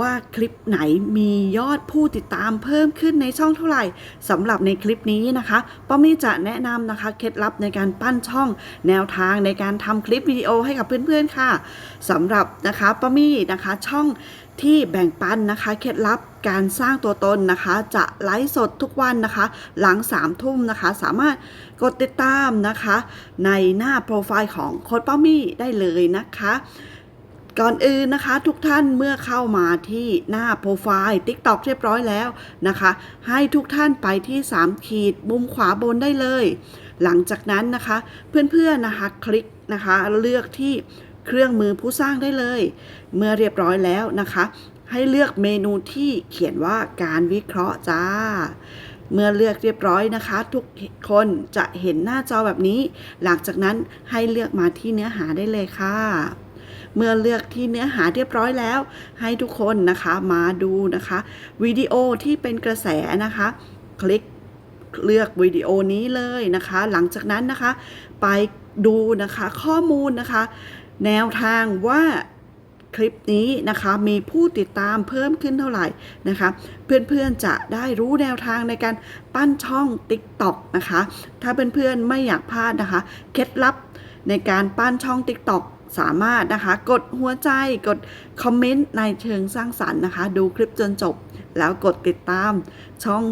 ว่าคลิปไหนมียอดผู้ติดตามเพิ่มขึ้นในช่องเท่าไหร่สำหรับในคลิปนี้นะคะป้ามี่จะแนะนำนะคะเคล็ดลับในการปั้นช่องแนวทางในการทำคลิปวิดีโอให้กับเพื่อนๆค่ะสำหรับนะคะป้ามี่นะคะช่องที่แบ่งปันนะคะเคล็ดลับการสร้างตัวตนนะคะ จะไลฟ์สดทุกวันนะคะ หลัง3ามทุ่มนะคะ สามารถกดติดตามนะคะ ในหน้าโปรไฟล์ของโค้ดป้ามี่ได้เลยนะคะ ก่อนอื่นนะคะ ทุกท่านเมื่อเข้ามาที่หน้าโปรไฟล์ TikTok เรียบร้อยแล้วนะคะ ให้ทุกท่านไปที่ 3 ขีดมุมขวาบนได้เลย หลังจากนั้นนะคะ เพื่อนๆนะคะคลิกนะคะ เลือกที่เครื่องมือผู้สร้างได้เลย เมื่อเรียบร้อยแล้วนะคะ ให้เลือกเมนูที่เขียนว่าการวิเคราะห์จ้าเมื่อเลือกเรียบร้อยนะคะ ทุกคนจะเห็นหน้าจอแบบนี้ หลังจากนั้นให้เลือกมาที่เนื้อหาได้เลยค่ะ เมื่อเลือกที่เนื้อหาเรียบร้อยแล้ว ให้ทุกคนนะคะมาดูนะคะวิดีโอที่เป็นกระแสนะคะ คลิกเลือกวิดีโอนี้เลยนะคะ หลังจากนั้นนะคะ ไปดูนะคะข้อมูลนะคะ แนวทางว่าคลิปนี้นะคะมีผู้ติดตามเพิ่มขึ้นเท่าไหร่นะคะ เพื่อนๆจะได้รู้แนวทางในการปั้นช่อง TikTok นะคะ ถ้าเพื่อนๆไม่อยากพลาดนะคะ เคล็ดลับในการปั้นช่อง TikTok สามารถนะคะ กดหัวใจกดคอมเมนต์ในเชิงสร้างสรรค์นะคะ ดูคลิปจนจบ แล้วกดติดตามช่อง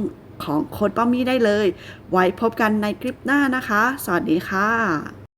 ของโค้ดป้อมมี่ได้เลย ไว้พบกันในคลิปหน้านะคะ สวัสดีค่ะ